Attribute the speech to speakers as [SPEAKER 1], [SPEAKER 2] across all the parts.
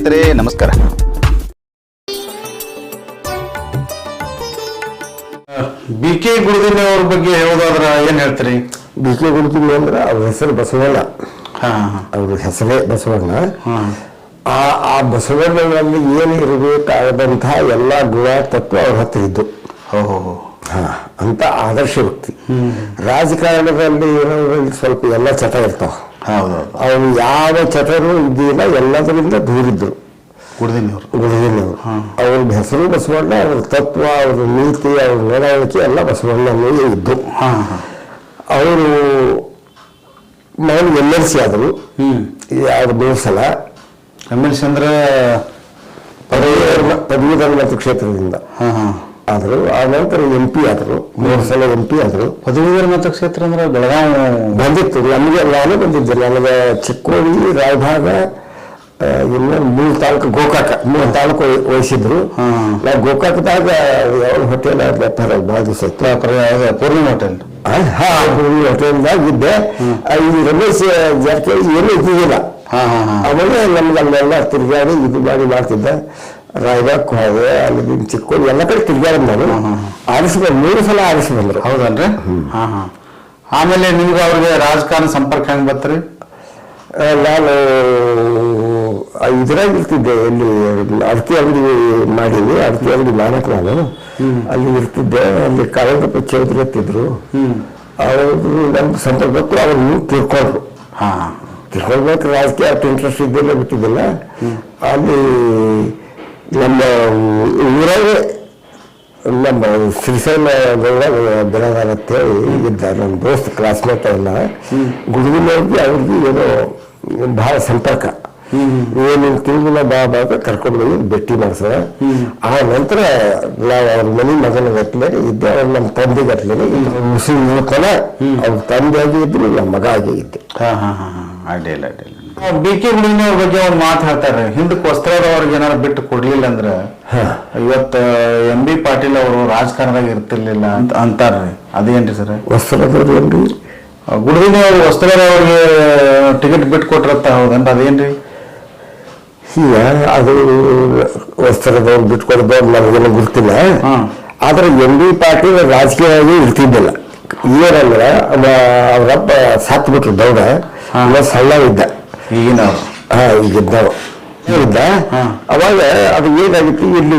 [SPEAKER 1] ಸ್ನೇಹಿತರೆ ನಮಸ್ಕಾರ.
[SPEAKER 2] B K ಗುರುದಿನ ಅವ್ರ ಬಗ್ಗೆ ಹೇಳೋದಾದ್ರ ಏನ್ ಹೇಳ್ತೀರಿ?
[SPEAKER 3] ಬಿ ಕೆ ಗುರುದಿನ ಅಂದ್ರೆ ಅವ್ರ ಹೆಸರು ಬಸವಣ್ಣ.
[SPEAKER 2] ಹಾ
[SPEAKER 3] ಅವ್ರ ಹೆಸರೇ ಬಸವಣ್ಣ.
[SPEAKER 2] ಹಾ.
[SPEAKER 3] ಆ ಆ ಬಸವಣ್ಣನಲ್ಲಿ ಏನು ಇರಬೇಕಾದಂತಹ ಎಲ್ಲ ಗುಣ ತತ್ವ ಅವ್ರ ಹತ್ರ ಇದ್ದು.
[SPEAKER 2] ಹೋ ಹೋ ಹೋ.
[SPEAKER 3] ಹಾ. ಅಂತ ಆದರ್ಶ ವ್ಯಕ್ತಿ. ರಾಜಕಾರಣದಲ್ಲಿ ಇರೋದ್ರಲ್ಲಿ ಸ್ವಲ್ಪ ಎಲ್ಲ ಚಟ ಇರ್ತಾವ.
[SPEAKER 2] ಹೌದು
[SPEAKER 3] ಅವ್ರು ಯಾವ ಚಟನೂ ಇದ್ದಿಲ್ಲ ಎಲ್ಲದರಿಂದ ದೂರಿದ್ರು.
[SPEAKER 2] ಗುಡದಿನವರು
[SPEAKER 3] ಗುರುವಿನವರು ಅವ್ರ ಹೆಸರು ಬಸವಣ್ಣ ಅವ್ರ ತತ್ವ ಅವ್ರ ನೀತಿ ಅವ್ರ ನಡವಳಿಕೆ ಎಲ್ಲ ಬಸವಣ್ಣನೇ ಇದ್ದು. ಅವರು ನಾನು ಎಲ್ ಎಲ್ ಸಿ ಆದರು. ಯಾವ್ದು ಮೂರು ಸಲ.
[SPEAKER 2] ಎಂ ಎಲ್ ಸಿ ಅಂದ್ರೆ
[SPEAKER 3] ಪದವೀಧರ ಪದವೀಧರ ಕ್ಷೇತ್ರದಿಂದ.
[SPEAKER 2] ಹಾ ಹಾ.
[SPEAKER 3] ಆದರು ಆ ನಂತರ ಎಂ ಪಿ ಆದರು ಮೂರು ಸಲ ಎಂ ಪಿ ಆದರು
[SPEAKER 2] ಪದವೀಧರ ಮತಕ್ಷೇತ್ರ ಅಂದ್ರೆ ಬೆಳಗಾವಿ
[SPEAKER 3] ಬಂದಿತ್ತು. ನಮಗೆ ನಾನು ಬಂದಿದ್ದೆ ನನಗೆ ಚಿಕ್ಕೋಡಿ ರಾಯಭಾಗ ಇನ್ನು ಮೂರು ತಾಲೂಕು ಗೋಕಾಕ ಮೂರು ತಾಲೂಕು ವಹಿ- ವಹಿಸಿದ್ರು.
[SPEAKER 2] ಹ್ಮ್.
[SPEAKER 3] ನಾ ಗೋಕಾಕದಾಗ ಯಾವ ಹೋಟೆಲ್ ವ್ಯಾಪಾರ ಭಾಳ ದಿವಸ ಇತ್ತು
[SPEAKER 2] ಪೂರ್ಣಿಮ ಹೋಟೆಲ್.
[SPEAKER 3] ಹಾ ಪೂರ್ಣಿಮ ಹೋಟೆಲ್ದಾಗ ಇದ್ದೆ ಈ ರಮೇಶ್ ಜಾರಕಿಹೊಳಿ ಏನೂ ಇದ್ದಿದ್ದಿಲ್ಲ.
[SPEAKER 2] ಅವಾಗ
[SPEAKER 3] ಆಮೇಲೆ ನಮ್ಗೆ ಅಲ್ಲೆಲ್ಲ ತಿರುಗಾಡಿ ಇದು ಮಾಡಿ ಮಾಡ್ತಿದ್ದೆ. ರಾಯಬಾಗ್ ಹೋದೆ ಅಲ್ಲಿ ಚಿಕ್ಕೋಡಿ ಎಲ್ಲ ಕಡೆ ತಿರುಗಾಡಿದ್ ನಾನು ಆರಿಸಿ ಮೂರು ಸಲ ಆರಿಸಿ ಬಂದ್ರು
[SPEAKER 2] ಹೌದನ್ರಿ ಹಾ ಹಾ. ಆಮೇಲೆ ನಿಮ್ಗೆ ಅವ್ರಿಗೆ ರಾಜಕಾರಣ ಸಂಪರ್ಕ ಹೆಂಗ್ ಬತ್ರಿ
[SPEAKER 3] ನಾನು ಇದ್ರಾಗ ಇರ್ತಿದ್ದೆ ಇಲ್ಲಿ ಅಡಕೆ ಅಂಗಡಿ ಮಾಡಿದ್ವಿ ಅಡಕೆ ಅಂಗಡಿ ಮಾಡಕ್ ನಾನು. ಅಲ್ಲಿ ಇರ್ತಿದ್ದೆ ಅಲ್ಲಿ ಕಾಳಂಗಪ್ಪ ಚೌಧರಿ ಹತ್ತಿದ್ರು ಅವರು ನಮ್ಮ ಸಂಪರ್ಕಕ್ಕೂ ಅವ್ರು ತಿಳ್ಕೊಂಡ್ರು.
[SPEAKER 2] ಹಾ.
[SPEAKER 3] ತಿಳ್ಕೊಳ್ಬೇಕು ರಾಜಕೀಯ ಅಷ್ಟು ಇಂಟ್ರೆಸ್ಟ್ ಇದ್ದಿಲ್ಲ ಬಿಟ್ಟಿದ್ದಿಲ್ಲ. ಅಲ್ಲಿ ನಮ್ಮ ಊರಾಗೆ, ನಮ್ಮ ಶ್ರೀಶೈಲ ಬೆಳಗಾರ ಅಂತ ಅಂತೇಳಿ ಇದ್ದ ನನ್ನ ದೋಸ್ತ್ ಕ್ಲಾಸ್ಮೇಟ್ ಎಲ್ಲ ಗುಡುಗಿನವ್ರಿಗೆ ಅವ್ರಿಗೆ ಏನೋ ಬಹಳ ಸಂಪರ್ಕ. ಏನು ತಿಳಿದಿಲ್ಲ ಬಾ ಬಾ ಅಂತ ಕರ್ಕೊಂಡು ಹೋಗಿ ಭೇಟಿ ಮಾಡಿಸ್ದ ಆ ನಂತರ ನಾವು ಅವ್ರ ಮನೆ ಮಗನ ಗಟ್ಲೆ ಇದ್ದೆ, ಅವ್ರ ನಮ್ಮ ತಂದೆ ಗಟ್ಲೆ ಮುಸ್ಲಿಂ ಉಳ್ಕೊಳ ಅವ್ರ ತಂದೆ ಆಗಿ ಇದ್ರು, ನಮ್ಮ ಮಗ ಆಗಿ ಇದ್ದೆ.
[SPEAKER 2] ಅಡ್ಡಿಲ್ಲ ಅಡ್ಡಿಲ್ಲ. ಬಿ ಕೆ ಮುನಿಯವ್ರ ಬಗ್ಗೆ ಒಂದು ಮಾತು ಹೇಳ್ತಾರೆ ಹಿಂದಕ್ಕೆ ವಸ್ತ್ರವ್ರ ಅವ್ರಿಗೆ ಏನಾರು ಬಿಟ್ಟು ಕೊಡ್ಲಿಲ್ಲ ಅಂದ್ರೆ ಇವತ್ತು ಎಂ ಬಿ ಪಾಟೀಲ್ ಅವರು ರಾಜಕಾರಣದಾಗ ಇರ್ತಿರ್ಲಿಲ್ಲ ಅಂತ ಅಂತಾರ್ರಿ. ಅದೇನ್ರಿ ಸರ್?
[SPEAKER 3] ವಸ್ತ್ರದವ್ರು
[SPEAKER 2] ಗುರುದಿನ ಅವರು ವಸ್ತ್ರವ್ರ ಅವ್ರಿಗೆ ಟಿಕೆಟ್ ಬಿಟ್ಟು ಕೊಟ್ರತ್ತ ಹೌದನ್ರಿ ಅದೇನ್ರಿ?
[SPEAKER 3] ಈಗ ಅದು ವಸ್ತ್ರದವ್ರು ಬಿಟ್ಟು ನನಗೇನು ಗೊತ್ತಿಲ್ಲ.
[SPEAKER 2] ಹಾ.
[SPEAKER 3] ಆದ್ರೆ ಎಂ ಬಿ ಪಾಟೀಲ್ ರಾಜಕೀಯವಾಗಿ ಇರ್ತಿದ್ದಿಲ್ಲ. ಏನಂದ್ರೆ ಅವ ಅವ್ರಪ್ಪ ಸತ್ ಬಿಟ್ರು ದೌಡ. ಸಣ್ಣ ಇದ್ದ
[SPEAKER 2] ಈಗಿನ
[SPEAKER 3] ಹಾ ಈಗ. ಅವಾಗ ಅದು ಏನಾಗಿತ್ತು? ಇಲ್ಲಿ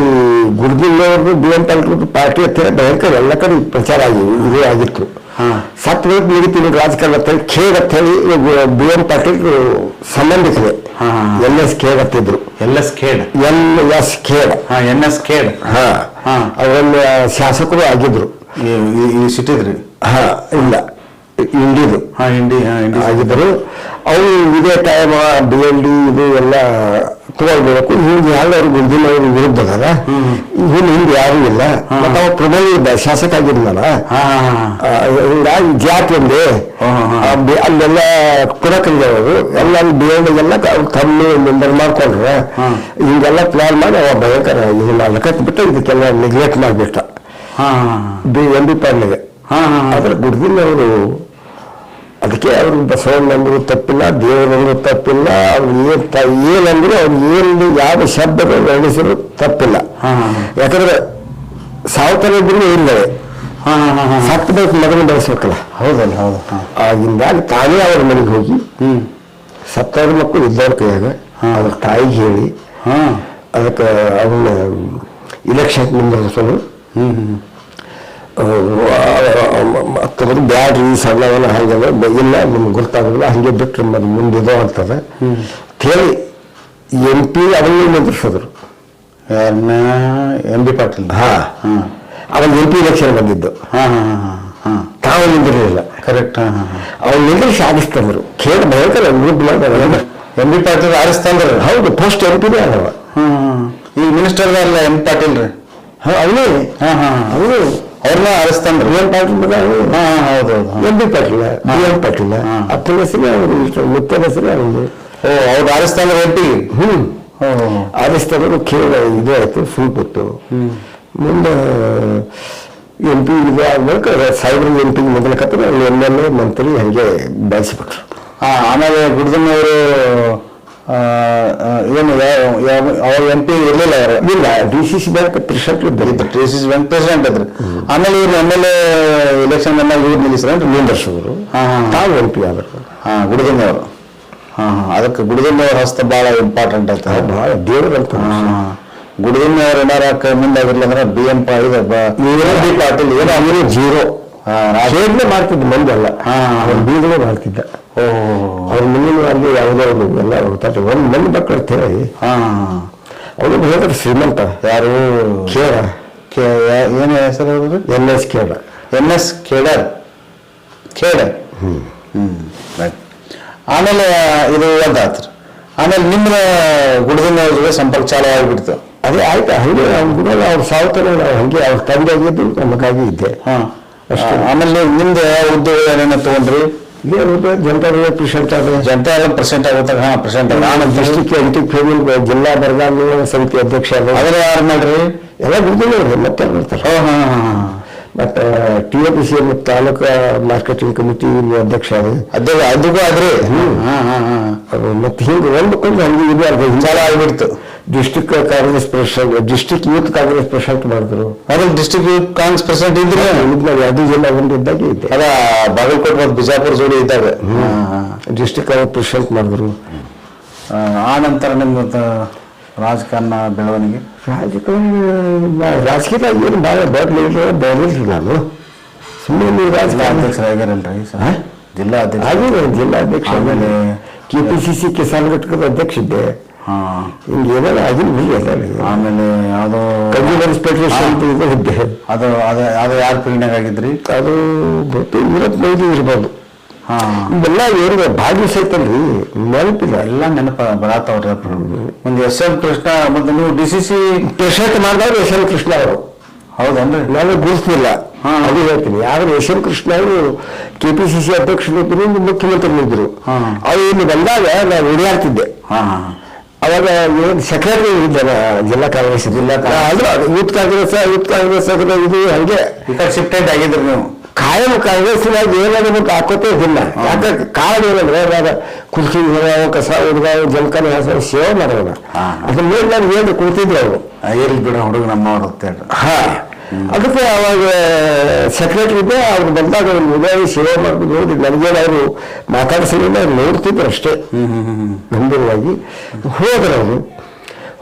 [SPEAKER 3] ಗುಡ್ಗಿಲ್ಲವ್ರದ್ದು ಬಿ ಎಂ ಪಾಟೀಲ್ ಪಾರ್ಟಿ ಅಂತ ಹೇಳಿ ಭಯಂಕರ ಎಲ್ಲ ಕಡೆ ಪ್ರಚಾರ ಆಗಿ ಇದು ಆಗಿತ್ತು.
[SPEAKER 2] ಹಾ.
[SPEAKER 3] ಸತ್ ಬೇಕು ಮುಗಿತೀನಿ ರಾಜಕಾರಣ ಅಂತ ಹೇಳಿ ಖೇಡ್ ಅಂತ ಹೇಳಿ ಬಿ ಎಂ ಪಾಟೀಲ್
[SPEAKER 2] ಸಂಬಂಧಿಸಿದೆ.
[SPEAKER 3] ಎಲ್ ಎಸ್ ಖೇಡ್ ಅಂತಿದ್ರು
[SPEAKER 2] L S Khed.
[SPEAKER 3] L S Khed.
[SPEAKER 2] ಹಾ ಎನ್ ಎಸ್ ಖೇಡ್.
[SPEAKER 3] ಅವರನ್ನ ಶಾಸಕರು ಆಗಿದ್ರು.
[SPEAKER 2] ಈ ಸಿಟಿದ್ರಿ?
[SPEAKER 3] ಹಾ ಇಲ್ಲ. ಇಂಡಿದು
[SPEAKER 2] ಹಾ ಇಂಡಿ ಹಾ ಇಂಡಿ
[SPEAKER 3] ಆಗಿದ್ದರು ಅವರು ಇದೇ ಟೈಮ್ ಬಿ ಎಲ್ ಡಿ ಇದು ಎಲ್ಲ ತಗೊಳ್ಬೇಕು. ಹಿಂಗೆ ಯಾರು ಗುಂಡಿನ ವಿರುದ್ಧ ಇನ್ನು ಇವ್ನು ಹಿಂದೆ ಯಾರು ಇಲ್ಲ. ಮತ್ತೆ ಅವ ಪ್ರಬಲ ಇದ್ದ ಶಾಸಕ ಆಗಿದ್ನಲ್ಲ ಹಿಂಗಾಗಿ ಜಾತಿ ಒಂದೇ ಅಲ್ಲೆಲ್ಲ ಕುಡಕಂದವರು ಎಲ್ಲ ಬಿ ಎಲ್ ಡಿಗೆಲ್ಲ ತಮ್ಮ ಮೆಂಬರ್ ಮಾಡ್ಕೊಂಡ್ರೆ. ಹಿಂಗೆಲ್ಲ ಪ್ಲಾನ್ ಮಾಡಿ ಅವ ಭಯಂಕರ ಇದನ್ನ ಬಿಟ್ಟು ಇದಕ್ಕೆಲ್ಲ ನೆಗ್ಲೆಕ್ಟ್ ಮಾಡಿಬಿಟ್ಟ. ಬಿ ಎಂ ಬಿ ಪಾರ್ಲಿಗೆ ಆದ್ರೆ ಗುಡ್ದಿನವರು ಅದಕ್ಕೆ ಅವರು ಬಸವಣ್ಣಂದ್ರು ತಪ್ಪಿಲ್ಲ ದೇವರಂದ್ರು ತಪ್ಪಿಲ್ಲ ಅವ್ರು ಏನ್ ಏನಂದ್ರೆ ಏನಂದ್ರು ಅವ್ರು ಏನು ಯಾವ ಶಬ್ದಗಳು ನಡೆಸಿದ್ರು ತಪ್ಪಿಲ್ಲ. ಯಾಕಂದ್ರೆ ಸಾವುತನ ಇದ್ರು ಇಲ್ಲವೇ?
[SPEAKER 2] ಹಾ ಹಾ ಹಾ ಹಾ.
[SPEAKER 3] ಸತ್ತಬೇಕು ಮಗನ ಬೆಳೆಸ್ಬೇಕಲ್ಲ.
[SPEAKER 2] ಹೌದಲ್ಲ ಹೌದು ಆಗಿಂದ
[SPEAKER 3] ಆಗಿಂದಾಗ ತಾನೇ ಅವ್ರ ಮನೆಗೆ ಹೋಗಿ
[SPEAKER 2] ಹ್ಮ್.
[SPEAKER 3] ಸತ್ತವ್ರ ಮಕ್ಕಳು ಇದ್ದವ್ರ ಕೈಯಾಗ ಅದಕ್ಕೆ ತಾಯಿಗೆ ಹೇಳಿ
[SPEAKER 2] ಹಾ.
[SPEAKER 3] ಅದಕ್ಕೆ ಅವನ್ನ ಇಲೆಕ್ಷನ್ ನಿಂದಿರಿಸೋದು ಮತ್ತೊಂದು ಬ್ಯಾಡ್ರಿ ಸಣ್ಣವನ್ನ ಹಾಗೆ ಇಲ್ಲ ನಿಮ್ಗೆ ಗೊತ್ತಾಗೋದಿಲ್ಲ. ಹಂಗೆ ಬಿಟ್ಟು ಮತ್ತೆ ಮುಂದೆ ಅಂತದ ಕೇಳಿ ಎಂ ಪಿ ಅವನ್ನೇ ನಿಂದ್ರಿಸಿದ್ರು
[SPEAKER 2] ಯಾರನ್ನ ಎಂ ಬಿ ಪಾಟೀಲ್.
[SPEAKER 3] ಹಾ.
[SPEAKER 2] ಹಾ.
[SPEAKER 3] ಅವನ್ ಎಂ ಪಿ ಎಲೆಕ್ಷನ್ ಬಂದಿದ್ದು.
[SPEAKER 2] ಹಾ ಹಾ ಹಾ ಹಾ
[SPEAKER 3] ತಾವು ನಿಂದಿರಲಿಲ್ಲ
[SPEAKER 2] ಕರೆಕ್ಟ್ ಹಾಂ ಹಾಂ ಹಾ.
[SPEAKER 3] ಅವ್ನು ನಿಂದ್ರಿಸಿ ಆಡಿಸ್ತಂದ್ರು ಕೇಳಿ ಭಯಂಕರ ಗ್ರೂಪ್
[SPEAKER 2] ಎಂ ಬಿ ಪಾಟೀಲ್ ಆರಿಸ್ತಂದ್ರ
[SPEAKER 3] ಹೌದು ಫಸ್ಟ್ ಎಂ ಪಿನೇ
[SPEAKER 2] ಅದವ ಈ ಮಿನಿಸ್ಟರ್ ಅಲ್ಲ ಎಂ ಪಾಟೀಲ್ ರೀ
[SPEAKER 3] ಹಾ ಅವನೇ.
[SPEAKER 2] ಹಾ ಹಾ.
[SPEAKER 3] ಅವನು.
[SPEAKER 2] ಅವ್ರನ್ನ ಆರಿಸ್ತಂದ್ರ
[SPEAKER 3] ಬಿ ಎಂ ಪಾಟೀಲ್
[SPEAKER 2] ಹೌದು ಹೌದು.
[SPEAKER 3] M B Patil B M Patil. ಅಪ್ಪನ ಹೆಸರೇ ಅವನು ಇಷ್ಟ ಮುತ್ತನ ಹೆಸರೇ ಅವನು
[SPEAKER 2] ಓ ಅವ್ರು ಪಿ?
[SPEAKER 3] ಹ್ಮ್
[SPEAKER 2] ಹ್ಮ್
[SPEAKER 3] ಆರಿಸ್ತವರು ಕೇಳ ಇದು ಆಯ್ತು ಸುಲ್ಪತ್ತು ಮುಂದೆ ಎಂ ಪಿ ಇದು ಆಗ್ಬೇಕು ಸಾಹೇಬ್ರ ಎಂ ಪಿ ಮೊದಲಕತ್ರ ಎಂ ಎಲ್ ಎ ಮಂತ್ರಿ ಹಂಗೆ ಬೆಳೆಸಿಬಿಟ್ರು
[SPEAKER 2] ಆಮೇಲೆ ಆ, ಏನು ಅವ್ರ ಎಂ ಪಿ ಇರಲಿಲ್ಲ ಅವರು.
[SPEAKER 3] ಇಲ್ಲ D C C bank president ಇದ್ದರು
[SPEAKER 2] ಡಿ ಸಿ ಬ್ಯಾಂಕ್ ಪ್ರೆಸಿಡೆಂಟ್ ಇದ್ರು. ಆಮೇಲೆ ಇವ್ರು ಎಂ ಎಲ್ ಎ ಎಲೆಕ್ಷನ್ ಬಂದಾಗ ಇವ್ರು ನಿಲ್ಲಿಸ್ರೇನ್ರಿ
[SPEAKER 3] ನಿಂದರ್ಸೋರು
[SPEAKER 2] ಹಾ, ಹಾ.
[SPEAKER 3] ತಾವು ಎಂ ಪಿ ಆದರು
[SPEAKER 2] ಹಾಂ ಗುಡಿದಿಂದೆ ಅವರು ಹಾಂ ಹಾ. ಅದಕ್ಕೆ ಗುಡಿದಿಂದೆ ಅವ್ರ ಹಸ್ತ ಭಾಳ ಇಂಪಾರ್ಟೆಂಟ್ ಆಯ್ತು.
[SPEAKER 3] ಭಾಳ ದೇವರಂತ
[SPEAKER 2] ಗುಡಿದಿಂದೆ ಅವ್ರು ಏನಾರ ಮುಂದಾಗಿರ್ಲಿ ಅಂದ್ರೆ ಬಿ ಎಂ ಪಾ ಇದು ಬಿ ಪಾಟೀಲ್. ಏನೋ
[SPEAKER 3] ಅವರು ಜೀರೋ. ಮಾಡ್ತಿದ್ದ ಮಂದಿ ಅಲ್ಲ
[SPEAKER 2] ಹಾಂ
[SPEAKER 3] ಅವ್ರ ಬೀಗಲೇ ಮಾಡ್ತಿದ್ದ. ಅವ್ರ ಮುಂದಿನ ಅಲ್ಲಿ ಯಾವುದೋ ಒಂದು ಎಲ್ಲ ಒಂದು ಮಂದಿ ಮಕ್ಕಳು ಅಂತ ಹೇಳಿ
[SPEAKER 2] ಹಾ.
[SPEAKER 3] ಅವನು ಹೇಳಿದ್ರೆ ಶ್ರೀಮಂತ.
[SPEAKER 2] ಯಾರು?
[SPEAKER 3] ಕೇಳ.
[SPEAKER 2] ಕೆ ಯಾ- ಏನು ಹೆಸರು
[SPEAKER 3] ಎನ್ ಎಸ್ ಕೇಳ.
[SPEAKER 2] ಎನ್ ಎಸ್ ಖೇಡರ್ ಹ್ಞೂ ಹ್ಮ್. ರೈಟ್ ಆಮೇಲೆ ಇದು ಒಂದಾತ್ರಿ ಆಮೇಲೆ ನಿಮ್ಮ ಗುಡದಿನ ಜೊತೆ ಸಂಪರ್ಕ ಚಾಲು ಆಗಿಬಿಡ್ತು.
[SPEAKER 3] ಅದೇ ಆಯ್ತು ಹಂಗೆ ಅವ್ರ ಕೂಡ ಅವ್ರ ಸಾವತನ ನಾವು ಹಂಗೆ ಅವ್ರ ತಂದೆ ಆಗಿದ್ದು ನಮಗಾಗಿ ಇದ್ದೆ.
[SPEAKER 2] ಹಾ.
[SPEAKER 3] ಅಷ್ಟೇ.
[SPEAKER 2] ಆಮೇಲೆ ನಿಮ್ದು ಉದ್ಯೋಗ ಏನೇನು ತಗೊಂಡ್ರಿ?
[SPEAKER 3] ಜನತಾ ಪ್ರೆಸಿಡೆಂಟ್ ಆದ
[SPEAKER 2] ಜನತಾ ಎಲ್ಲ ಪ್ರೆಸೆಂಟ್ ಆಗುತ್ತೆ ಹಾ ಪ್ರೆಸೆಂಟ್
[SPEAKER 3] ನಾನು ಡಿಸ್ಟಿಕ್ ಎಂಟಿ ಫೇಮಿಲ್ ಜಿಲ್ಲಾ ಬರಗಾಲ ಸಮಿತಿ ಅಧ್ಯಕ್ಷ ಆದ
[SPEAKER 2] ಅದ್ರ ಯಾರು ಮಾಡ್ರಿ?
[SPEAKER 3] ಎಲ್ಲ ಬಿಡ್ದಿಲ್ಲ ಮತ್ತೆ T A P C taluk marketing committee ಅಧ್ಯಕ್ಷ ಆದ
[SPEAKER 2] ಅದು ಅದಕ್ಕೂ ಆದ್ರಿ. ಹಾ ಹಾ ಹಾ.
[SPEAKER 3] ಅದು ಮತ್ತೆ ಹಿಂಗೆ ಒಂದಕ್ಕೊಂದು ಹಂಗೆ ಇದು
[SPEAKER 2] ಚಾಲು ಆಗಿಬಿಡ್ತು.
[SPEAKER 3] District Congress president district youth Congress president ಮಾಡಿದ್ರು.
[SPEAKER 2] ಅದ್ರಲ್ಲಿ ಡಿಸ್ಟ್ರಿಕ್ಟ್ ಕಾಂಗ್ರೆಸ್ ಪ್ರೆಸಿಡೆಂಟ್ ಇದ್ರೆ
[SPEAKER 3] ಅದು ಎರಡು ಜಿಲ್ಲಾ ಒಂದಿದ್ದಾಗ ಇದೆ.
[SPEAKER 2] ಅದ ಬಾಗಲಕೋಟೆ ಮತ್ತು ಬಿಜಾಪುರ ಜೋಡಿ ಇದ್ದಾಗ.
[SPEAKER 3] ಡಿಸ್ಟಿಕ್ ಕಾಂಗ್ರೆಸ್ ಪ್ರೆಸಿಡೆಂಟ್ ಮಾಡಿದ್ರು.
[SPEAKER 2] ಆ, ನಂತರ ನಿಮ್ಮ ರಾಜಕಾರಣ ಬೆಳವಣಿಗೆ?
[SPEAKER 3] ರಾಜಕಾರಣ ರಾಜಕೀಯ ರಾಜಕೀಯದಾಗ ಏನು ಭಾಳ ದೊಡ್ಡ ಲೀಡರ್ ಬೆಳೆದಿಲ್ಲ ನಾನು. ಸುಮ್ಮನೆ ನೀವು
[SPEAKER 2] ಜಿಲ್ಲಾ
[SPEAKER 3] ಅಧ್ಯಕ್ಷ?
[SPEAKER 2] ಜಿಲ್ಲಾ ಅಧ್ಯಕ್ಷ ಆಮೇಲೆ
[SPEAKER 3] K P C C Kisan ಘಟಕದ ಅಧ್ಯಕ್ಷ ಇದ್ದೆ.
[SPEAKER 2] ಹಾ.
[SPEAKER 3] ಹಿಂಗೆ ಏನಾರ ಆಗಿಲ್ಲ ಬಿಡಿ
[SPEAKER 2] ಆಮೇಲೆ
[SPEAKER 3] ಅದು ಅಂತ ಇದು ಇದ್ದೆ
[SPEAKER 2] ಅದು ಅದು ಅದು ಯಾರ ಆಗಿದ್ರಿ?
[SPEAKER 3] ಅದು ಗೊತ್ತು ಇರ್ಬೋದು. ನೆನಪಿಲ್ಲ.
[SPEAKER 2] ಎಲ್ಲ ನೆನಪ ಬರತ್ತವ್ರಿ. ಒಂದು ಎಸ್ ಎಂ ಕೃಷ್ಣ ಮತ್ತೆ ನೀವು ಡಿ ಸಿ ಸಿ
[SPEAKER 3] ಪ್ರೆಸಿಡೆಂಟ್ ಮಾಡಿದವರು ಎಸ್ ಎಂ ಕೃಷ್ಣ ಅವರು.
[SPEAKER 2] ಹೌದನ್ರಿ?
[SPEAKER 3] ನಾನು ಗುರುತಿಲ್ಲ.
[SPEAKER 2] ಹಾ.
[SPEAKER 3] ಅದು ಹೇಳ್ತೀನಿ. ಆದ್ರೆ ಎಸ್ ಎಂ ಕೃಷ್ಣ ಅವರು ಕೆ ಪಿ ಸಿ ಸಿ ಅಧ್ಯಕ್ಷರು ಮುಖ್ಯಮಂತ್ರಿ ಇದ್ರು
[SPEAKER 2] ಹಾ.
[SPEAKER 3] ಅವ್ರು ಇಲ್ಲಿ ಬಂದಾಗ ನಾನು ಓಡಾಡ್ತಿದ್ದೆ.
[SPEAKER 2] ಹಾ.
[SPEAKER 3] ಅವಾಗ ಏನು ಸೆಕ್ರೆಟರಿ ಇದ್ದೆ ನಾ ಜಿಲ್ಲಾ ಕಾಂಗ್ರೆಸ್. ಜಿಲ್ಲಾ ಅಂದ್ರೆ ಯೂತ್ ಕಾಂಗ್ರೆಸ್ ಯೂತ್ ಕಾಂಗ್ರೆಸ್ ಇದು ಹಂಗೆ
[SPEAKER 2] ಶಿಫ್ಟೆಡ್ ಆಗಿದ್ರು ನೀವು.
[SPEAKER 3] ಕಾಯಂ ಕಾಂಗ್ರೆಸ್ನಾಗ ಏನಾಗಬೇಕು ಹಾಕೋತೇ ಇದಿಲ್ಲ ಯಾಕೆ ಕಾರಣ ಏನಂದ್ರೆ ನಾನು ಕುರ್ಚಿ ಕಸ ಹುಡುಗ ಜಮಖಾನೆ ಹೆಸರು ಸೇವೆ ಮಾಡೋಣ
[SPEAKER 2] ಹಾ.
[SPEAKER 3] ಅದ್ರ ಮೇಲೆ ನಾನು ಏನು ಕುಳಿತಿದ್ರು ಅವರು.
[SPEAKER 2] ಆ, ಇರ್ಲಿ ಬಿಡ ಹುಡುಗ ನಮ್ಮವ್ರು ಅಂತ ಹೇಳ್ರಿ.
[SPEAKER 3] ಹಾ. ಅದಕ್ಕೆ ಅವಾಗ ಸೆಕ್ರೆಟರಿ ಇದ್ದೆ ಅವ್ರು ಬಂದಾಗ ಉದಯ ಸೇವೆ ಮಾಡ್ಕೊಂಡು ನೋಡಿ ನನಗೇನು ಅವರು ಮಾತಾಡಿಸಿಲ್ಲ ಅವ್ರು ನೋಡ್ತಿದ್ರು ಅಷ್ಟೇ. ಗಂಭೀರವಾಗಿ ಹೋದ್ರೆ ಅವರು.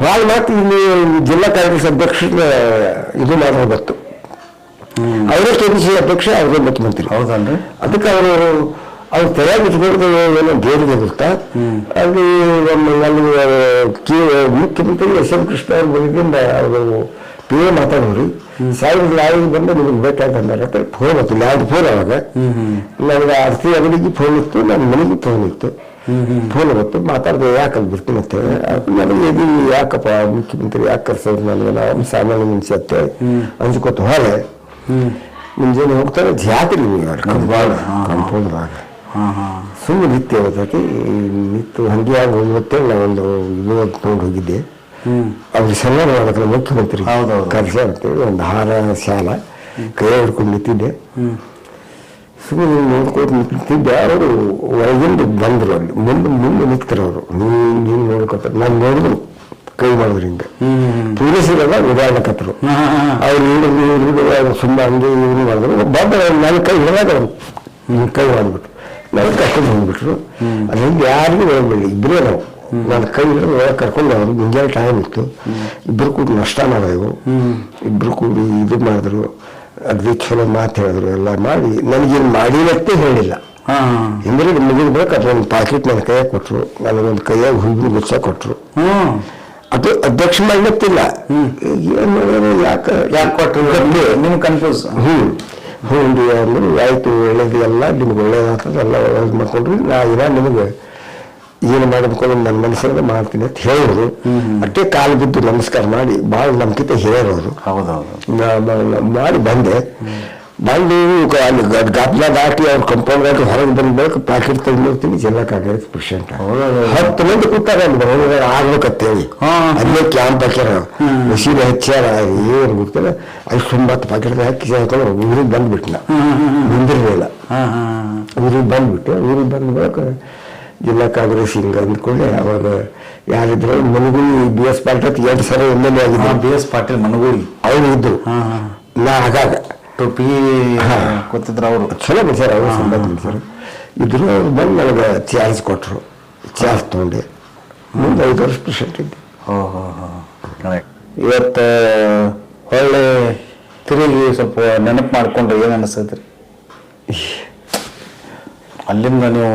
[SPEAKER 3] ಹಾಗೆ ಮಾತು ಇಲ್ಲಿ ಜಿಲ್ಲಾ ಕಾಂಗ್ರೆಸ್ ಅಧ್ಯಕ್ಷರ ಇದು ಮಾಡೋದು ಗೊತ್ತು. ಅವರೇ ಕೆ ಪಿ ಸಿ ಅಧ್ಯಕ್ಷ ಅವರೇ ಮುಖ್ಯಮಂತ್ರಿ.
[SPEAKER 2] ಹೌದಲ್ರಿ
[SPEAKER 3] ಅದಕ್ಕೆ ಅವರು ಅವ್ರು ತಯಾರಿ ಇಟ್ಕೊಂಡು ಏನೋ ದೇವರಿಗೆ ಗೊತ್ತಾ? ಅಲ್ಲಿ ನಮ್ಮ ಕಿ ಮುಖ್ಯಮಂತ್ರಿ ಎಸ್ ಎಂ ಕೃಷ್ಣ ಅವ್ರ ಬಂದಿದ್ದ ಅವರು ಪಿ ಎ ಮಾತಾಡೋರು. ಸಾವಿರದ ನಾಳೆಗೆ ಬಂದು ನಿಮಗೆ ಬೇಕಾದಂದ್ರೆ ಅಂತ ಫೋನ್ ಇತ್ತು ಲ್ಯಾಂಡ್ ಫೋನ್ ಅವಾಗ. ನನಗೆ ಆರ್ತಿ ಅಂಗಡಿಗೆ ಫೋನ್ ಇತ್ತು ನನ್ನ ಮನೆಗೆ ಫೋನ್ ಇತ್ತು. ಫೋನ್ ಗೊತ್ತು ಮಾತಾಡಿದೆ ಯಾಕೆ ಬಿಡ್ತೀನಿ ಅಂತ ಹೇಳಿ ನನಗೆ ಇದು ಯಾಕಪ್ಪ ಮುಖ್ಯಮಂತ್ರಿ ಯಾಕೆ ಕರ್ಸೋದು ನನಗೆ ನಾವು ಸಾಮಾನ್ಯ ಮನುಷ್ಯ ಅಂತ ಅಂಜ್ಕೊತ ಹೊಳೆ ಮುಂಜಾನೆ ಹೋಗ್ತಾರೆ ಜಾತ್ರೆ. ಕಂಪೌಂಡ್ದಾಗ ಸುಮ್ಮನೆ ನಿತ್ಯ ಹೋದಕ್ಕೆ ನಿತ್ತು ಹಂಗೆ ಆಗಿ ಹೋಗುತ್ತೆ ನಾವೊಂದು ಇದು ತೊಗೊಂಡು ಹೋಗಿದ್ದೆ. ಅವ್ರಿಗೆ ಸನ್ಮಾನ ಮಾಡೋಕೆ ಮುಖ್ಯಮಂತ್ರಿ. ಕರ್ಸ ಅಂತೇಳಿ ಒಂದು ಹಾರ ಶಾಲ ಕೈ ಹಿಡ್ಕೊಂಡು ನಿಂತಿದ್ದೆ. ಸುಮ್ಮನೆ ನೋಡ್ಕೊಂಡು ನಿಂತಿದ್ದೆ. ಅವರು ಒಳಗಿಂದ ಬಂದರು ಅಲ್ಲಿ. ಮುಂದೆ ಮುಂದೆ ನಿಂತಾರೆ ಅವರು. ನೀನು ನೀನು ನೋಡ್ಕೊತಾರೆ ನಾನು ನೋಡಿದ್ರು ಕೈ ಮಾಡೋದ್ರಿಂದ ಪೊಲೀಸರೆಲ್ಲ ಓಡಾಡಕತ್ರು
[SPEAKER 2] ಅವ್ರು.
[SPEAKER 3] ಅವ್ರು ಹಿಡಿದು ಹಿಡಿದು ಸುಮ್ಮ ಹಂಗೆ ಇವ್ರು ಮಾಡಿದ್ರು. ಬಂದ್ರೆ ನನ್ನ ಕೈ ಹಿಡಿದಾಗ ಅವರು ಹಿಂಗ್ ಕೈ ಮಾಡಿಬಿಟ್ರು. ನನ್ನ ಕಷ್ಟ ಬಂದ್ಬಿಟ್ರು. ಅದರಿಂದ ಯಾರಿಗೂ ಹೋಗ್ಬೇಡಿ ಇಬ್ಬರೇ ನಾವು. ನನ್ನ ಕೈ ಹಿಡಿದು ಒಳಗೆ ಕರ್ಕೊಂಡು ಅವರು ಮುಂಜಾನೆ ಟೈಮ್ ಇತ್ತು ಇಬ್ಬರು ಕೂಡ ನಷ್ಟ ಮಾಡಿದೆವು ಇಬ್ಬರು ಕೂಡಿ ಇದು ಮಾಡಿದ್ರು ಅಗ್ದಿ ಚಲೋ ಮಾತು ಹೇಳಿದ್ರು ಎಲ್ಲ ಮಾಡಿ ನನಗೇನು ಮಾಡಿನಷ್ಟೇ ಹೇಳಿಲ್ಲ
[SPEAKER 2] ಹಾ
[SPEAKER 3] ಹಿಂದ್ರಿಗೆ ಮುಗಿದ ಬೇಕು ಅದೊಂದು ಪಾಕೆಟ್ ನನ್ನ ಕೈಯಾಗ ಕೊಟ್ಟರು ನನಗೊಂದು ಕೈಯಾಗ ಹುಡುಗಿ ಗುಚ್ಚ ಕೊಟ್ಟರು ಅದು ಅಧ್ಯಕ್ಷ ಮಾಡ್ಲತ್ತಿಲ್ಲ ಏನು ಮಾಡಿದ್ರು ಯಾಕೆ
[SPEAKER 2] ಯಾಕೆ ಕೊಟ್ರು ನಿಮ್ಗೆ ಕನ್ಫ್ಯೂಸ್
[SPEAKER 3] ಹ್ಞೂ ಹ್ಞೂ ರೀ ಅಂದ್ರು ಆಯ್ತು ಒಳ್ಳೇದು ಎಲ್ಲ ನಿಮ್ಗೆ ಒಳ್ಳೇದಾಗ್ತದೆ ಎಲ್ಲ ಒಳ್ಳೇದು ಮಾಡ್ಕೊಂಡ್ರಿ ನಾ ಇರೋ ನಿಮಗೆ ಏನು ಮಾಡಬೇಕು ಅಂದ್ರೆ ನನ್ನ ಮನಸ್ಸಿನಲ್ಲಿ ಮಾಡ್ತೀನಿ ಅಂತ ಹೇಳೋರು. ಅಟ್ಟೆ ಕಾಲು ಬಿದ್ದು ನಮಸ್ಕಾರ ಮಾಡಿ ಭಾಳ ನಮ್ಕಿಂತ ಹೇಳೋರು. ಮಾಡಿ ಬಂದೆ. ಬಂದು ಅಲ್ಲಿ ಗಾಬ್ಲ ದಾಟಿ ಅವ್ರ ಕಂಪೌಂಡ್ ದಾಟಿ ಹೊರಗೆ ಬಂದ್ಬೇಕು ಪ್ಯಾಕೆಟ್ ತೆಗೆದು ನೋಡ್ತೀನಿ ಜಿಲ್ಲಾ ಕಾಂಗ್ರೆಸ್ ಪ್ರೆಸಿಡೆಂಟ್. ಹತ್ತು ಮಂದಿ ಕೂತಾರೆ ಅಲ್ಲಿ ಆಗ್ಬೇಕಂತೇಳಿ. ಅಲ್ಲೇ ಕ್ಯಾಂಪ್ ಹಾಕ್ಯಾರ ಮಸೀದಿ ಹಚ್ಚಾರ ಏನು ಗೊತ್ತಿಲ್ಲ. ಅಲ್ಲಿ ಒಂಬತ್ತು ಪ್ಯಾಕೆಟ್ ಹಾಕಿ ಹಾಕೊಂಡು ಊರಿಗೆ ಬಂದ್ಬಿಟ್ಟು ನಾ
[SPEAKER 2] ಹಾ
[SPEAKER 3] ಊರಿಗೆ ಬಂದ್ಬಿಟ್ಟು ಊರಿಗೆ ಬಂದ ಬಳಿಕ ಜಿಲ್ಲಾ ಕಾಂಗ್ರೆಸ್ ಹಿಂಗ ಅಂದ್ಕೊಳ್ಳಿ ಅವಾಗ ಯಾರಿದ್ರು ಮನಗುಳಿ ಬಿ ಎಸ್ ಪಾಟೀಲ್ ಎರಡು ಸಲ ಎಂ ಎಲ್ ಎ ಆಗಿದ್ರು.
[SPEAKER 2] B S Patil Managuli.
[SPEAKER 3] ಅವ್ರು
[SPEAKER 2] ಹಾ
[SPEAKER 3] ನಾ ಆಗಾಗ.
[SPEAKER 2] ಟೋಪಿ ಗೊತ್ತಿದ್ರು ಅವರು.
[SPEAKER 3] ಚಲೋ ಮನುಷ್ಯರು ಅವರು ಸಂಬಂಧ ಇದ್ರು ಅವ್ರು ಬಂದು ನನಗೆ ಚಾರ್ಜ್ ಕೊಟ್ಟರು ಚಾರ್ಜ್ ತೊಗೊಂಡೆ. ಮುಂದೆ ಐದು ವರ್ಷ ಪ್ರೆಸಿಡೆಂಟ್ ಇದ್ದೆ.
[SPEAKER 2] ಇವತ್ತು ಒಳ್ಳೆ ತಿರುಗಿ ಸ್ವಲ್ಪ ನೆನಪು ಮಾಡಿಕೊಂಡ್ರೆ ಏನು ಅನಿಸ್ತೈತ್ರಿ ಅಲ್ಲಿಂದ ನೀವು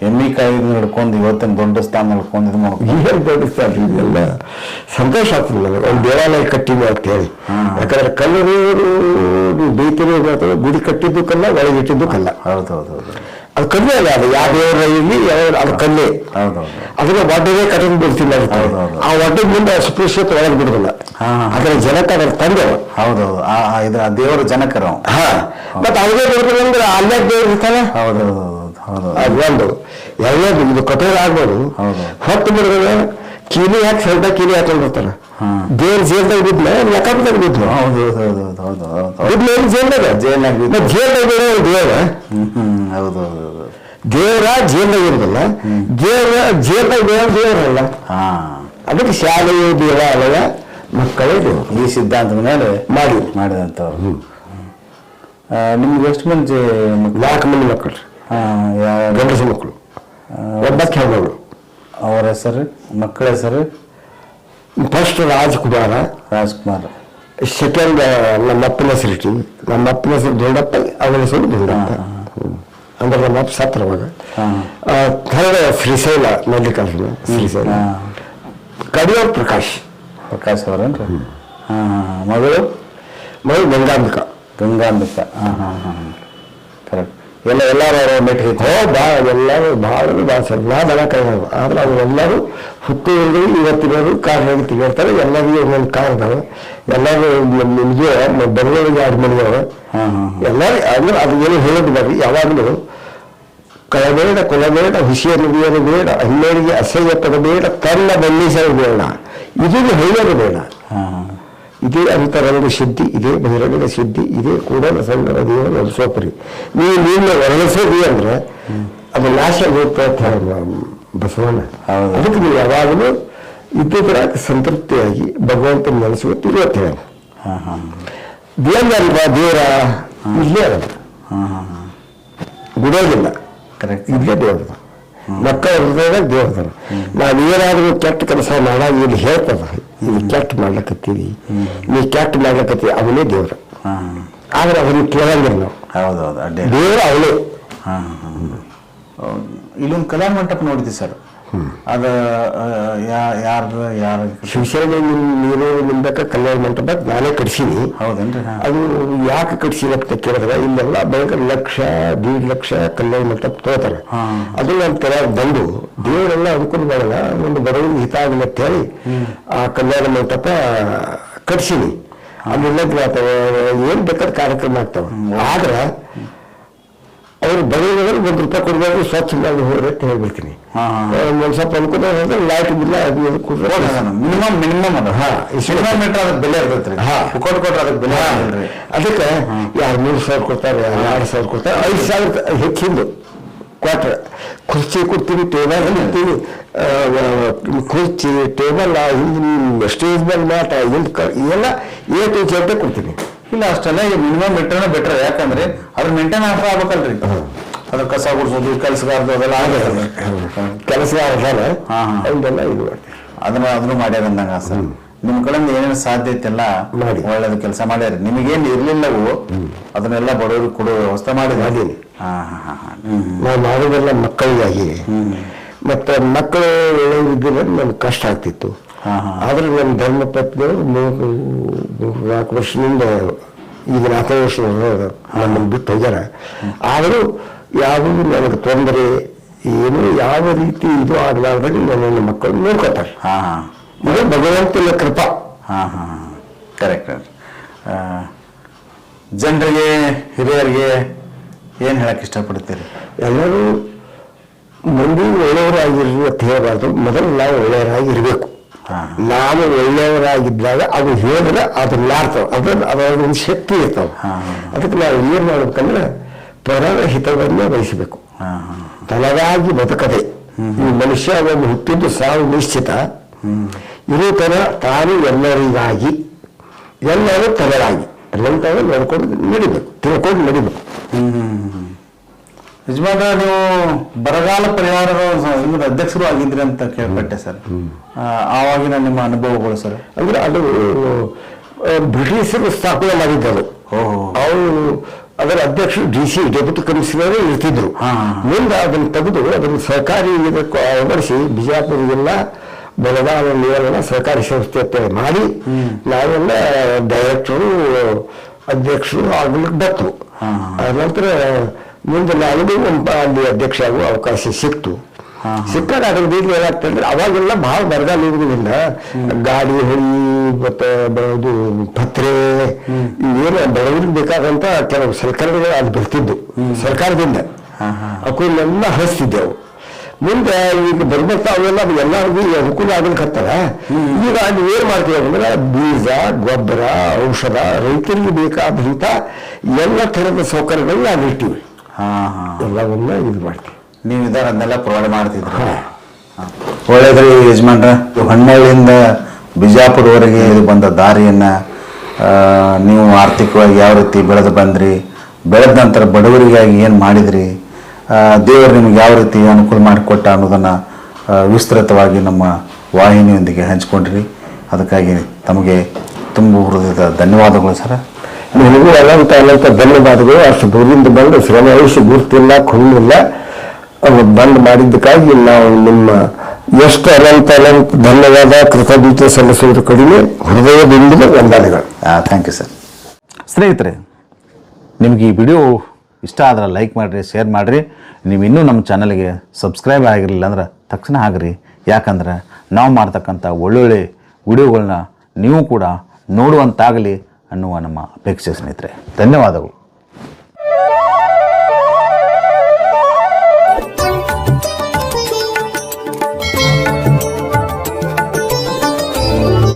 [SPEAKER 2] ಎಮ್ಮಿ ಕಾಯಿ ಹಿಡ್ಕೊಂಡು ಇವತ್ತಿನ ದೊಡ್ಡ ಸ್ಥಾನ ಹಿಡ್ಕೊಂಡು ಇದು ಮಾಡ್ಕೊಂಡು
[SPEAKER 3] ದೊಡ್ಡ ಸ್ಥಾನ ಇದೆಲ್ಲ ಸಂತೋಷ ಆಗ್ತದೆ ನನಗೆ. ಒಂದು ದೇವಾಲಯ ಕಟ್ಟಿದ್ವಿ ಅಂತ ಹೇಳಿ. ಯಾಕಂದ್ರೆ ಕಲ್ಲರು ಬೈತರು ಗುಡಿ ಕಟ್ಟಿದ್ದು ಕಲ್ಲ ಒಳಗೆ ಇಟ್ಟಿದ್ದು ಕಲ್ಲ.
[SPEAKER 2] ಹೌದು ಹೌದು ಹೌದು.
[SPEAKER 3] ಅದು ಕಲ್ಲೇ ಅಲ್ಲ ಅದು ಯಾವ ದೇವರ ಇರಲಿ ಯಾವ ಅದು ಕಲ್ಲೇ. ಅದನ್ನ ಒಡ್ಡದೇ ಕಟ್ಟಿಂಗ್ ಬಿಡ್ತಿಲ್ಲ. ಆ ಒಡ್ಡದ ಮುಂದೆ ಸ್ಪೃಶ್ಯತೆ ಒಳಗೆ ಬಿಡುದಿಲ್ಲ. ಅದರ ಜನಕ ಅದರ ತಂದೆ ಅವ.
[SPEAKER 2] ಹೌದು ಹೌದು. ಆ ಆ ಇದ್ರ ದೇವರ ಜನಕರ.
[SPEAKER 3] ಹಾ. ಮತ್ತೆ ಅವ್ರಿಗೆ ದೇವ್ರ ಅಂದ್ರೆ ಅಲ್ಲೇ ದೇವ್ರ ಇರ್ತಾನೆ
[SPEAKER 2] ಹೌದು ಹೌದು ಹೌದು ಹೌದು.
[SPEAKER 3] ಅದು ಒಂದು. ಎರಡನೇದು ಇದು ಕಟೋರ ಆಗ್ಬೋದು.
[SPEAKER 2] ಹೌದು.
[SPEAKER 3] ಹೊತ್ತು ಬಿಡೋದು ಕೀಲಿ ಹಾಕಿ ಸೆಲ್ಟ ಕೀಲಿ
[SPEAKER 2] ಹಾಕೊಂಡಿರ್ತಾರ
[SPEAKER 3] ಜೇಲ್ ಜೇಲ್ದಾಗ ಬಿದ್ಲೆ ಲೆಕ್ಕದಾಗ ಬಿದ್ನು
[SPEAKER 2] ಹೌದು ಹೌದು ಹೌದು
[SPEAKER 3] ಬಿದ್ನ ಏನು ಜೇಲ್ದಾಗ
[SPEAKER 2] ಜೇಲ್ನಾಗ
[SPEAKER 3] ಜೇಲ್ದಾಗ ಇರೋ ದೇವ್ರ.
[SPEAKER 2] ಹೌದು ಹೌದು ಹೌದು.
[SPEAKER 3] ದೇವ್ರ ಜೇಲ್ದಾಗ ಇರೋದಿಲ್ಲ. ದೇವ್ರ ಜೇಲ್ದಾಗ ಬೇಡ ದೇವರಲ್ಲ
[SPEAKER 2] ಹಾ.
[SPEAKER 3] ಅದಕ್ಕೆ ಶಾಲೆಯು ದೇವಾಲಯ ಮಕ್ಕಳೇ ದೇವರು.
[SPEAKER 2] ಈ ಸಿದ್ಧಾಂತದ ಮೇಲೆ
[SPEAKER 3] ಮಾಡಿ.
[SPEAKER 2] ಮಾಡಿದಂಥವ್ರು. ನಿಮ್ಗೆ ಎಷ್ಟು ಮಂದಿ?
[SPEAKER 3] ನಾಲ್ಕು ಮಂದಿ ಮಕ್ಕಳು. ಗಂಡಸ ಮಕ್ಕಳು. ಒಬ್ಬ ಅವರ
[SPEAKER 2] ಅವ್ರ ಹೆಸರು ಮಕ್ಕಳ ಹೆಸರು?
[SPEAKER 3] ಫಸ್ಟ್ ರಾಜ್ಕುಮಾರ.
[SPEAKER 2] ರಾಜ್ಕುಮಾರ್.
[SPEAKER 3] ಸೆಕೆಂಡ್ ನಮ್ಮ ಅಪ್ಪನ ಹೆಸರು ಇಟ್ಟು ನಮ್ಮ ಅಪ್ಪನ ಹೆಸರು ದೊಡ್ಡಪ್ಪ ಅವನ ಹೆಸರು ದೊಡ್ಡಪ್ಪ. ಅಂದ್ರೆ ನಮ್ಮ ಅಪ್ಪ ಸತ್ರ ಅವಾಗ.
[SPEAKER 2] ಹಾ.
[SPEAKER 3] ಥರ್ಡ್ ಶ್ರೀಶೈಲ ಮಲ್ಲಿಕಾರ್ಜುನ ಶ್ರೀಶೈಲ.
[SPEAKER 2] ಹಾ.
[SPEAKER 3] ಕಡಿಯೋ ಪ್ರಕಾಶ್.
[SPEAKER 2] ಪ್ರಕಾಶ್ ಅವರೇನ್ರಿ? ಹಾ ಹಾ ಹಾ. ಮಗಳು?
[SPEAKER 3] ಮಗಳು ಗಂಗಾಂಬಿಕ.
[SPEAKER 2] ಗಂಗಾಂಬಿಕ. ಹಾಂ ಹಾಂ ಹಾಂ. ಕರೆಕ್ಟ್ ಎಲ್ಲ ಎಲ್ಲರೂ ಅವ್ರ ಮೆಟ್ಟಿಗೆ
[SPEAKER 3] ಹೋ ಭಾಳ ಎಲ್ಲರೂ ಭಾಳ ಭಾಳ ಸರ್ ನಾ ದನಕಾಯಿಗಳು ಆದ್ರೆ ಅವ್ರು ಎಲ್ಲರೂ ಹುಟ್ಟಿದ್ರು ಇವತ್ತಿನವರು ಕಾರ್ನಾಗಿ ತಿರುಗಾಡ್ತಾರೆ ಎಲ್ಲರಿಗೂ ಒಂದೊಂದು ಕಾರ್ ಇದಾವೆ. ಎಲ್ಲರೂ ನಿಮಗೆ ಬೆಂಗಳೂರಿಗೆ ಎರಡು ಮನೆ
[SPEAKER 2] ಇದಾವೆ
[SPEAKER 3] ಎಲ್ಲರೂ ಅಂದ್ರೆ ಅದು ಏನು ಹೇಳೋದು ಬರ್ರಿ ಯಾವಾಗಲೂ ಕಳಬೇಡ ಕೊಲಬೇಡ ಹುಸಿಯನ್ನು ಬೇಡ ಬೇಡ ಅನ್ಯರಿಗೆ ಅಸಹ್ಯ ಪಡಬೇಡ ತನ್ನ ಬಣ್ಣಿಸಲು ಬೇಡ. ಇದು ಹೇಳೋದು ಬೇಡ. ಇದೇ ಅಂತರಂಗ ಶುದ್ಧಿ ಇದೇ ಬಹಿರಂಗ ಶುದ್ಧಿ ಇದೇ ಕೂಡ ಸಂಗರ ದೇವ ನಡೆಸೋಪರಿ ನೀವು ನೀನು ವರ್ಣಿಸೋದಿ ಅಂದ್ರೆ ಅದು ನಾಶ ಆಗುತ್ತೆ ಅಂತ ಬಸವಣ್ಣ. ಅದಕ್ಕೆ ನೀವು ಯಾವಾಗಲೂ ಇದ್ದುದರ ಸಂತೃಪ್ತಿಯಾಗಿ ಭಗವಂತ ನೆಲೆಸುವ
[SPEAKER 2] ಹಾ
[SPEAKER 3] ದೇವರಲ್ವಾ ದೇವರ ಇಲ್ಲೇ
[SPEAKER 2] ಅಲ್ಲ.
[SPEAKER 3] ಬಿಡೋದಿಲ್ಲ
[SPEAKER 2] ಕರೆಕ್ಟ್
[SPEAKER 3] ಇಲ್ಲೇ ದೇವ್ರದ. ಮಕ್ಕಳ ಹೃದಯದಾಗ ದೇವ್ರದ. ನಾವೇನಾದರೂ ಕೆಟ್ಟ ಕೆಲಸ ಮಾಡಾಗ ಇಲ್ಲಿ ಹೇಳ್ತದ ಇದು ಕೆಟ್ಟ ಮಾಡ್ಲಕತ್ತೀವಿ ನೀವು ಕೆಟ್ಟ ಮಾಡ್ಲಕತ್ತೀವಿ ಅವನೇ ದೇವ್ರು.
[SPEAKER 2] ಹಾ.
[SPEAKER 3] ಆದ್ರೆ ಅವನಿಗೆ ಕೇಳಂಗಿಲ್ಲ ನಾವು.
[SPEAKER 2] ಹೌದು ಹೌದು ಅಡ್ಡಿ
[SPEAKER 3] ದೇವ್ರ ಅವನೇ.
[SPEAKER 2] ಹಾ ಹಾ ಹೌದು. ಇಲ್ಲೊಂದು ಕಲಾ ಮಂಟಪ ನೋಡಿದ್ವಿ ಸರ್. ಅದ ಯಾರ್ದು ಯಾರ
[SPEAKER 3] ಶಿವಶರಣ ನೀರು ನಿಂಬಕ ಕಲ್ಯಾಣ ಮಂಟಪ ನಾನೇ ಕಟ್ಸೀನಿ.
[SPEAKER 2] ಹೌದೇನ್ರಿ?
[SPEAKER 3] ಅದು ಯಾಕೆ ಕಟ್ಸಿಲ್ಲ ಅಂತ ಕೇಳಿದ್ರೆ ಇಲ್ಲೆಲ್ಲ ಭಯಂಕರ ಲಕ್ಷ ದೀಡ್ ಲಕ್ಷ ಕಲ್ಯಾಣ ಮಂಟಪ ತಗೋತಾರೆ. ಅದು ನನ್ನ ತರ ಬಂದು ದೇವರೆಲ್ಲ ಅನುಕೂಲ ಮಾಡಲ್ಲ ಒಂದು ಬಡವರಿಗೆ ಹಿತ ಆಗಲಿ ಅಂತ ಹೇಳಿ ಆ ಕಲ್ಯಾಣ ಮಂಟಪ ಕಟ್ಸೀನಿ. ಅಲ್ಲಿ ಏನು ಏನ್ ಬೇಕಾದ ಕಾರ್ಯಕ್ರಮ ಆಗ್ತಾವ. ಆದ್ರೆ ಅವ್ರು ಬರೋದ್ರೆ ಒಂದು ರೂಪಾಯಿ ಕೊಡ್ಬೇಕು ಸ್ವಚ್ಛ ಮಾಡಿ ಹೋಗ್ರಿ ಅಂತ ಹೇಳ್ಬಿಡ್ತೀನಿ. ಒಂದು ಸ್ವಲ್ಪ ಅನುಕೂಲ ಹೋದ್ರೆ ಲೈಟ್ ಬಿಲ್ಲ ಅದು ಇದು ಕೊಡ್ರೆ.
[SPEAKER 2] ಮಿನಿಮಮ್ ಮಿನಿಮಮ್ ಅದ.
[SPEAKER 3] ಹಾಂ
[SPEAKER 2] ಮೀಟರ್ ಅದಕ್ಕೆ ಬೆಲೆ ಇರ್ತೈತ್ರಿ.
[SPEAKER 3] ಹಾ.
[SPEAKER 2] ಕೊಟ್ಟು ಕೊಟ್ರೆ ಅದಕ್ಕೆ ಬೆಲೆ
[SPEAKER 3] ಅದಕ್ಕೆ ಯಾರು ಮೂರು ಸಾವಿರ ಕೊಡ್ತಾರೆ ಯಾರು ಎರಡು ಸಾವಿರ ಕೊಡ್ತಾರೆ ಐದು ಸಾವಿರ ಹೆಚ್ಚಿಂದು ಕ್ವಾಟ್ರ್ ಕುರ್ಚಿ ಕೊಡ್ತೀವಿ ಟೇಬಲ್ ಕೊಡ್ತೀವಿ ಕುರ್ಚಿ ಟೇಬಲ್ ಹಿಂದಿನ ಸ್ಟೇಜ್ ಮೇಲೆ ಮ್ಯಾಟ ಹಿಂದ್ ಕ ಎಲ್ಲ ಏಟು ಜೆಡ್ ಕೊಡ್ತೀನಿ.
[SPEAKER 2] ಇಲ್ಲ ಅಷ್ಟೆಲ್ಲ ಈಗ ಮಿನಿಮಮ್ ಬಿಟ್ಟರೆ ಬೆಟರ್ ಯಾಕಂದ್ರೆ ಅದ್ರ ಮೇಂಟೈನ್ ಆಫ್ ಆಗ್ಬೇಕಲ್ರಿ. ಅದ್ರ ಕಸ ಗುಡಿಸೋದು ಕೆಲಸಗಾರದು ಅದೆಲ್ಲ ಆಗಲ್ಲ
[SPEAKER 3] ಕೆಲಸ ಅದಾನ
[SPEAKER 2] ಹಾ, ಹಾ.
[SPEAKER 3] ಇದು
[SPEAKER 2] ಅದನ್ನ ಅದನ್ನು ಮಾಡ್ಯಾರ ಅಂದಂಗ ಸರ್. ನಿಮ್ ಕಡೆಯಿಂದ ಏನೇನು ಸಾಧ್ಯತೆ ಎಲ್ಲ
[SPEAKER 3] ಮಾಡಿ.
[SPEAKER 2] ಒಳ್ಳೇದು ಕೆಲಸ ಮಾಡ್ಯಾರ ನಿಮಗೇನು ಇರ್ಲಿಲ್ಲವು ಅದನ್ನೆಲ್ಲ ಬಡವರು ಕೊಡೋ ವ್ಯವಸ್ಥೆ ಮಾಡಿದ್ರೆ
[SPEAKER 3] ಮಾಡೀನಿ. ನಾವು ಮಾಡೋದೆಲ್ಲ ಮಕ್ಕಳಿಗಾಗಿ. ಮತ್ತೆ ಮಕ್ಕಳು ಒಳ್ಳೆಯದಿದ್ದರೆ ನಮ್ಗೆ ಕಷ್ಟ ಆಗ್ತಿತ್ತು. ಆದ್ರೆ ನಮ್ಮ ಧರ್ಮ ಪತ್ನಿಯವರು ಮೂರು ಮೂರು ನಾಲ್ಕು ವರ್ಷದಿಂದ ಈಗ ನಾಲ್ಕು ವರ್ಷ ನಮ್ಮನ್ನು ಬಿಟ್ಟು ಹೋಗ್ಯಾರ ಆದರೂ ಯಾವುದೂ ನನಗೆ ತೊಂದರೆ ಏನು ಯಾವ ರೀತಿ ಇದು ಆಗಲಾರ್ದಾಗ ನನ್ನ ಮಕ್ಕಳು ನೋಡ್ಕೋತಾರೆ
[SPEAKER 2] ಹಾಂ ಹಾ
[SPEAKER 3] ಇದು ಭಗವಂತನ ಕೃಪಾ.
[SPEAKER 2] ಹಾಂ ಹಾಂ ಕರೆಕ್ಟ್ ಜನರಿಗೆ ಹಿರಿಯರಿಗೆ ಏನು ಹೇಳಕ್ಕೆ ಇಷ್ಟಪಡ್ತೀರಿ
[SPEAKER 3] ಎಲ್ಲರೂ ಮಂದಿ ಒಳ್ಳೆಯವರಾಗಿರ್ರಿ ಅಂತ ಹೇಳಬಾರ್ದು. ಮೊದಲು ನಾವು ಒಳ್ಳೆಯವರಾಗಿರಬೇಕು. ನಾವು ಒಳ್ಳೆಯವರಾಗಿದ್ದಾಗ ಅದು ಹೇಳಿದ್ರೆ ಅದು ನಾಡ್ತಾವ ಅದರ ಒಂದು ಶಕ್ತಿ ಇರ್ತಾವೆ. ಅದಕ್ಕೆ ನಾವು ಏನು ಮಾಡ್ಬೇಕಂದ್ರೆ ಪರರ ಹಿತವನ್ನೇ
[SPEAKER 2] ಹಾಂ
[SPEAKER 3] ತನಗಾಗಿ ಬದುಕದೆ. ಈ ಮನುಷ್ಯ ಒಂದು ಹುಟ್ಟಿದ್ದು ಸಾವು ನಿಶ್ಚಿತ. ಇರೋ ಥರ ತಾನು ಎಲ್ಲರಿಗಾಗಿ ಎಲ್ಲರೂ ತನಗಾಗಿ. ಎಲ್ಲ ನೋಡ್ಕೊಂಡು ನಡಿಬೇಕು ತಿಳ್ಕೊಂಡು ನಡಿಬೇಕು.
[SPEAKER 2] ಯಜಮಾನ್ರ ನೀವು ಬರಗಾಲ ಪರಿಹಾರದ ಸ- ಅಧ್ಯಕ್ಷರು ಆಗಿದ್ರಿ ಅಂತ ಕೇಳ್ಪಟ್ಟೆ ಸರ್. ಆವಾಗಿನ ನಿಮ್ಮ ಅನುಭವಗಳು ಸರ್?
[SPEAKER 3] ಅಂದ್ರೆ ಅದು ಬ್ರಿಟಿಷರು ಸ್ಥಾಪನೆ ಮಾಡಿದ್ದರು. ಅವರು ಅದರ ಅಧ್ಯಕ್ಷರು ಡಿ ಸಿ ಡೆಪ್ಯೂಟಿ ಕಮಿಷನರ್ ಇರ್ತಿದ್ರು. ಮುಂದೆ ಅದನ್ನು ತೆಗೆದು ಅದನ್ನು ಸರ್ಕಾರಿ ಇದಕ್ಕೆ ಅಳವಡಿಸಿ ಬಿಜಾಪುರಗೆಲ್ಲ ಬೆಳಗಾವಿ ನೀರೆಲ್ಲ ಸರ್ಕಾರಿ ಸಂಸ್ಥೆ ಮಾಡಿ ನಾವೆಲ್ಲ ಡೈರೆಕ್ಟರು ಅಧ್ಯಕ್ಷರು ಆಗ್ಲಿಕ್ಕೆ ಬತ್ತು ನಂತರ ಮುಂದೆ ನನಗೂ ಅಲ್ಲಿ ಅಧ್ಯಕ್ಷ ಆಗುವ ಅವಕಾಶ ಸಿಕ್ತು. ಸಿಕ್ಕಾಗ ಅದ್ರ ಬೀದಿ ಏನಾಗ್ತಂದ್ರೆ ಅವಾಗೆಲ್ಲ ಬಹಳ ಬರಗಾಲ ಇರುವುದರಿಂದ ಗಾಡಿ ಹೊಳಿ ಮತ್ತೆ ಬರೋದು ಇದು ಪತ್ರೆ ಏನು ಬಡವರಿಗೆ ಬೇಕಾದಂತ ಕೆಲವು ಸರ್ಕಾರಗಳು ಅಲ್ಲಿ ಬರ್ತಿದ್ದು ಸರ್ಕಾರದಿಂದ. ಅವಕ್ಕೆಲ್ಲ ಹರಿಸ್ತಿದ್ದೆವು. ಮುಂದೆ ಈಗ ಬರ್ಬರ್ತಾ ಅವೆಲ್ಲ ಎಲ್ಲರಿಗೂ ಅನುಕೂಲ ಆಗ್ಲಿಕ್ಕತ್ತಾರ ಈಗ ಅಲ್ಲಿ ಏನ್ ಮಾಡ್ತೀವಿ ಅಂದ್ರೆ ಬೀಜ ಗೊಬ್ಬರ ಔಷಧ ರೈತರಿಗೆ ಬೇಕಾದಂತ ಎಲ್ಲ ಥರದ ಸೌಕರ್ಯಗಳನ್ನ ಅಲ್ಲಿ ಇಟ್ಟಿವಿ ಎಲ್ಲವನ್ನ ಇದು ಮಾಡ್ತೀವಿ.
[SPEAKER 2] ನೀವು ಇದನ್ನೆಲ್ಲ ಪ್ರೊವೈಡ್ ಮಾಡ್ತಿದ್ರಿ. ಒಳ್ಳೇದ್ರಿ ಯಜಮಾನ್ರ. ಹೊನ್ನಳ್ಳಿಯಿಂದ ಬಿಜಾಪುರವರೆಗೆ ಇದು ಬಂದ ದಾರಿಯನ್ನ ನೀವು ಆರ್ಥಿಕವಾಗಿ ಯಾವ ರೀತಿ ಬೆಳೆದು ಬಂದ್ರಿ ಬೆಳೆದ ನಂತರ ಬಡವರಿಗಾಗಿ ಏನು ಮಾಡಿದ್ರಿ ದೇವರು ನಿಮ್ಗೆ ಯಾವ ರೀತಿ ಅನುಕೂಲ ಮಾಡಿಕೊಟ್ಟ ಅನ್ನೋದನ್ನ ವಿಸ್ತೃತವಾಗಿ ನಮ್ಮ ವಾಹಿನಿಯೊಂದಿಗೆ ಹಂಚ್ಕೊಂಡ್ರಿ. ಅದಕ್ಕಾಗಿ ತಮಗೆ ತುಂಬ ಹೃದಯದ ಧನ್ಯವಾದಗಳು ಸರ್.
[SPEAKER 3] ನಿನಗೂ ಅನಂತ ಅನಂತ ಧನ್ಯವಾದಗಳು ಅಷ್ಟು ದೂರದಿಂದ ಬಂದು ಶ್ರಮ ವಹಿಸಿ ಗುರುತಿಲ್ಲ ಅವ್ರು ಬಂದ್ ಮಾಡಿದ್ದಕ್ಕಾಗಿ ನಾವು ನಿಮ್ಮ ಎಷ್ಟು ಅನಂತ ಅನಂತ ಧನ್ಯವಾದ ಕೃತಜ್ಞತೆ ಸಲ್ಲಿಸುವುದು ಕಡಿಮೆ ಹೃದಯದಿಂದ ವಂದನೆಗಳು.
[SPEAKER 2] ಥ್ಯಾಂಕ್ ಯು ಸರ್ ಸ್ನೇಹಿತರೆ ನಿಮಗೆ ಈ ವಿಡಿಯೋ ಇಷ್ಟ ಆದ್ರೆ ಲೈಕ್ ಮಾಡಿರಿ ಶೇರ್ ಮಾಡಿರಿ. ನೀವು ಇನ್ನೂ ನಮ್ಮ ಚಾನಲ್ಗೆ ಸಬ್ಸ್ಕ್ರೈಬ್ ಆಗಿರಲಿಲ್ಲ ಅಂದ್ರೆ ತಕ್ಷಣ ಆಗ್ರಿ ಯಾಕಂದ್ರೆ ನಾವು ಮಾಡ್ತಕ್ಕಂಥ ಒಳ್ಳೊಳ್ಳೆ ವಿಡಿಯೋಗಳನ್ನ ನೀವು ಕೂಡ ನೋಡುವಂತಾಗಲಿ. ಅನ್ನುವ ನಮ್ಮ ಅಪೇಕ್ಷೆ ಸ್ನೇಹಿತರೆ. ಧನ್ಯವಾದಗಳು.